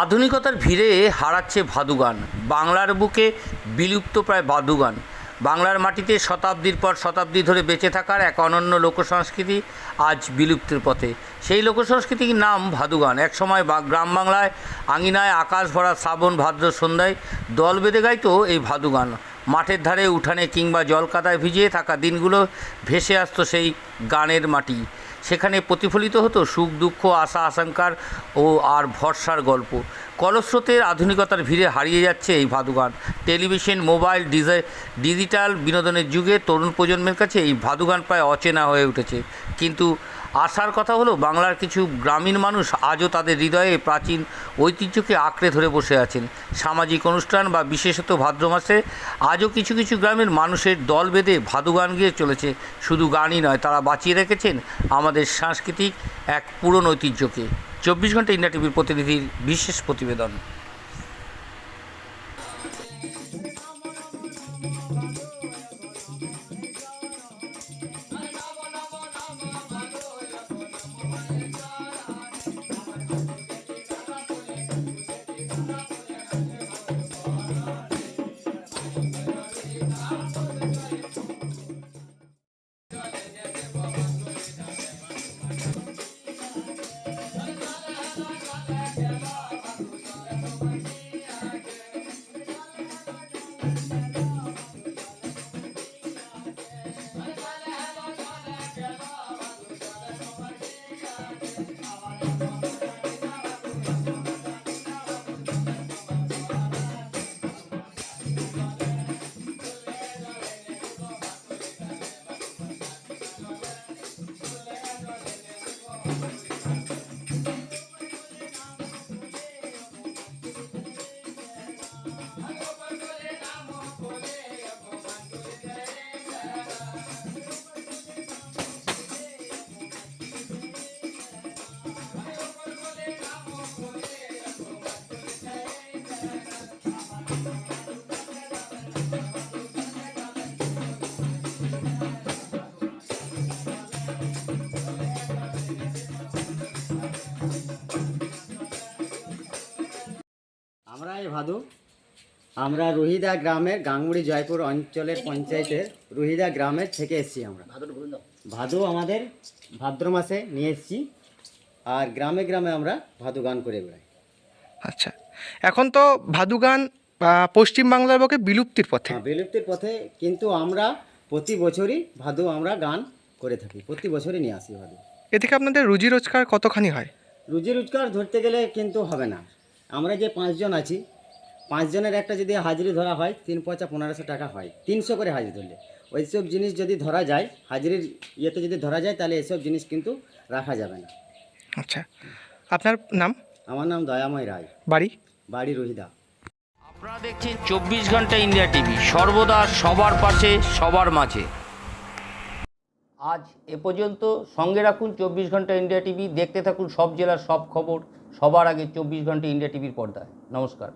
আধুনিকতার ভিড়ে হারাচ্ছে ভাদুগান। বাংলার বুকে বিলুপ্ত প্রায় ভাদু গান বাংলার মাটিতে শতাব্দীর পর শতাব্দী ধরে বেঁচে থাকার এক অনন্য লোকসংস্কৃতি আজ বিলুপ্তির পথে। সেই লোকসংস্কৃতির নাম ভাদুগান। একসময় গ্রাম বাংলায় আঙিনায় আকাশ ভরা শ্রাবণ, ভাদ্র সন্ধ্যায় দল বেঁধে গাইতো এই ভাদু গান মাঠের ধারে উঠানে কিংবা জলকাদায় ভিজিয়ে থাকা দিনগুলো ভেসে আসতো সেই গানের মাটি। সেখানে প্রতিফলিত হতো সুখ, দুঃখ, আশা, আশঙ্কার ও আর ভরসার গল্প। কলস্রোতের আধুনিকতার ভিড়ে হারিয়ে যাচ্ছে এই ভাদুগান। টেলিভিশন, মোবাইল, ডিজে, ডিজিটাল বিনোদনের যুগে তরুণ প্রজন্মের কাছে এই ভাদুগান প্রায় অচেনা হয়ে উঠেছে। কিন্তু আশার কথা হলো, বাংলার কিছু গ্রামীণ মানুষ আজও তাদের হৃদয়ে প্রাচীন ঐতিহ্যকে আঁকড়ে ধরে বসে আছেন। সামাজিক অনুষ্ঠান বা বিশেষত ভাদ্র মাসে আজও কিছু কিছু গ্রামের মানুষের দল বেঁধে ভাদু গান গিয়ে চলেছে। শুধু গানই নয়, তারা বাঁচিয়ে রেখেছেন আমাদের সাংস্কৃতিক এক পুরনো ঐতিহ্যকে। চব্বিশ ঘণ্টা ইন্ডিয়া টিভির প্রতিনিধির বিশেষ প্রতিবেদন। আমরা এই ভাদু। আমরা রোহিদা গ্রামের গাঙ্গুড়ি জয়পুর অঞ্চলের পঞ্চায়েতের রোহিদা গ্রামের থেকে এসেছি আমরা। ভাদু আমাদের ভাদ্র মাসে নিয়ে এসেছি আর গ্রামে গ্রামে আমরা ভাদু গান করে বেড়াই। আচ্ছা এখন তো ভাদু গান পশ্চিমবাংলার বুকে বিলুপ্তির পথে। হ্যাঁ, বিলুপ্তির পথে কিন্তু আমরা প্রতি বছরই ভাদু আমরা গান করে থাকি প্রতি বছরই নিয়ে আসি ভাদু। এ থেকে আপনাদের রুজি রোজগার কতখানি হয়? রুজি রোজগার ধরতে গেলে কিন্তু হবে না। আমরা যে পাঁচজন আছি পাঁচজনের একটা যদি হাজিরি ধরা হয় তিন পয়সা পনেরোশো টাকা হয়। তিনশো করে হাজিরি ধরলে। ওইসব জিনিস যদি ধরা যায় হাজিরির ইয়েতে যদি ধরা যায় তাহলে এসব জিনিস কিন্তু রাখা যাবে না। আচ্ছা। আপনার নাম? আমার নাম দয়াময় রায়। বাড়ি? বাড়ি রোহিদা। আপনারা দেখছেন চব্বিশ ঘণ্টা ইন্ডিয়া টিভি। সর্বদা সবার পাশে সবার মাঝে। আজ এ পর্যন্ত সঙ্গে রাখুন চব্বিশ ঘণ্টা ইন্ডিয়া টিভি। দেখতে থাকুন সব জেলার সব খবর। সবার আগে চব্বিশ ঘণ্টা ইন্ডিয়া টিভির পর্দায়। নমস্কার।